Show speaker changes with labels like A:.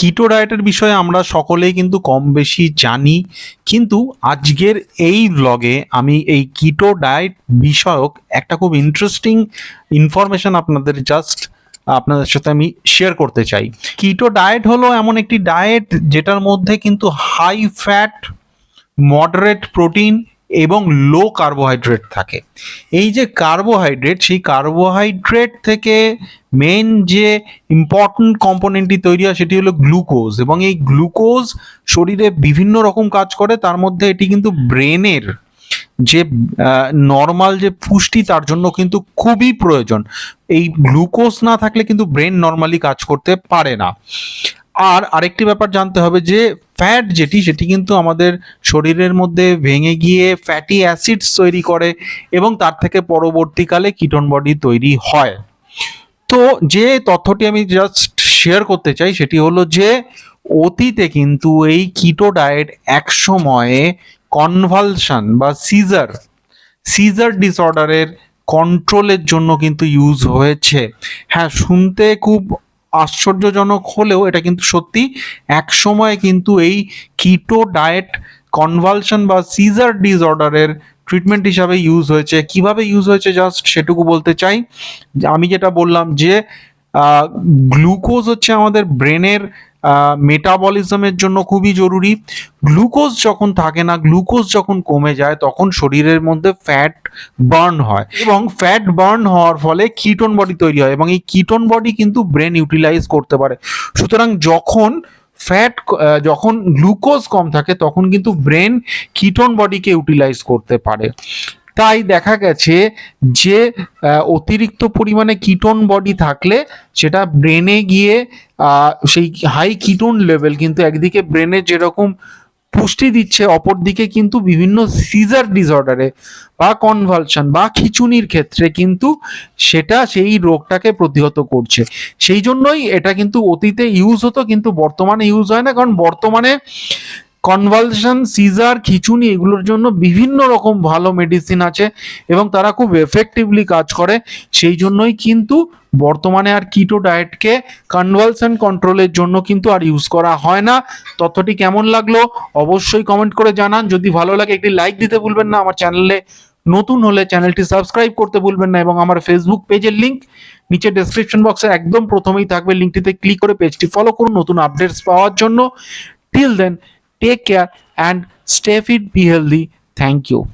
A: কিটো ডায়েটের বিষয়ে আমরা সকলেই কিন্তু কম বেশি জানি। কিন্তু আজকের এই ব্লগে আমি এই কিটো ডায়েট বিষয়ক একটা খুব ইন্টারেস্টিং ইনফরমেশন আপনাদের জাস্ট আপনাদের সাথে আমি শেয়ার করতে চাই। কিটো ডায়েট হলো এমন একটি ডায়েট যেটার মধ্যে কিন্তু হাই ফ্যাট মডারেট প্রোটিন এবং লো কার্বোহাইড্রেট থাকে। এই যে কার্বোহাইড্রেট সেই কার্বোহাইড্রেট থেকে মেন যে ইম্পর্ট্যান্ট কম্পোনেন্টটি তৈরি হয় সেটি হলো গ্লুকোজ এবং এই গ্লুকোজ শরীরে বিভিন্ন রকম কাজ করে, তার মধ্যে এটি কিন্তু ব্রেনের যে নর্মাল যে পুষ্টি, তার জন্য কিন্তু খুবই প্রয়োজন। এই গ্লুকোজ না থাকলে কিন্তু ব্রেন নর্মালি কাজ করতে পারে না। আর আরেকটি ব্যাপার জানতে হবে যে ফ্যাট যেটি, সেটি কিন্তু আমাদের শরীরের মধ্যে ভেঙে গিয়ে ফ্যাটি অ্যাসিডস তৈরি করে এবং তার থেকে পরবর্তীকালে কিটন বডি তৈরি হয়। তো যে তথ্যটি আমি জাস্ট শেয়ার করতে চাই, সেটি হলো যে অতীতে কিন্তু এই কিটো ডায়েট এক সময়ে কনভালশন বা সিজার সিজার ডিসঅর্ডারের কন্ট্রোলের জন্য কিন্তু ইউজ হয়েছে। হ্যাঁ শুনতে খুব আশ্চর্যজনক হলেও এটা কিন্তু সত্যি এক সময় কিন্তু এই কিটো ডায়েট কনভালশন বা সিজার ডিসঅর্ডারের ট্রিটমেন্ট হিসাবে ইউজ হয়েছে। কীভাবে ইউজ হয়েছে জাস্ট সেটুকু বলতে চাই। আমি যেটা বললাম যে গ্লুকোজ হচ্ছে আমাদের ব্রেনের মেটাবলিজমের জন্য খুবই জরুরি। গ্লুকোজ যখন থাকে না গ্লুকোজ যখন কমে যায়, তখন শরীরের মধ্যে ফ্যাট বার্ন হয় এবং ফ্যাট বার্ন হওয়ার ফলে কিটোন বডি তৈরি হয় এবং এই কিটোন বডি কিন্তু ব্রেন ইউটিলাইজ করতে পারে। সুতরাং যখন ফ্যাট যখন গ্লুকোজ কম থাকে, তখন কিন্তু ব্রেন কিটোন বডিকে ইউটিলাইজ করতে পারে। তাই দেখা গেছে যে অতিরিক্ত পরিমাণে কিটোন বডি থাকলে সেটা ব্রেনে গিয়ে সেই হাই কিটোন লেভেল কিন্তু একদিকে ব্রেনে যেরকম পুষ্টি দিচ্ছে, অপরদিকে কিন্তু বিভিন্ন সিজার ডিসঅর্ডারে বা কনভালশন বা খিচুনির ক্ষেত্রে কিন্তু সেটা সেই রোগটাকে প্রতিহত করছে। সেই জন্যই এটা কিন্তু অতীতে ইউজ হতো, কিন্তু বর্তমানে ইউজ হয় না। কারণ বর্তমানে কনভালশন সিজার খিচুনি, এগুলোর জন্য বিভিন্ন রকম ভালো মেডিসিন আছে এবং তারা খুব এফেক্টিভলি কাজ করে। সেই জন্যই কিন্তু বর্তমানে আর কিটো ডায়েটকে কনভালশন কন্ট্রোলের জন্য কিন্তু আর ইউজ করা হয় না। তথ্যটি কেমন লাগল অবশ্যই কমেন্ট করে জানান। যদি ভালো লাগে একটি লাইক দিতে ভুলবেন না, আমার চ্যানেলে নতুন হলে চ্যানেলটি সাবস্ক্রাইব করতে ভুলবেন না এবং আমার ফেসবুক পেজের লিঙ্ক নিচে ডেসক্রিপশন বক্সে একদম প্রথমেই থাকবে। লিঙ্কটিতে ক্লিক করে পেজটি ফলো করুন, নতুন আপডেটস পাওয়ার জন্য। Till then Take care and stay fit, be healthy. Thank you.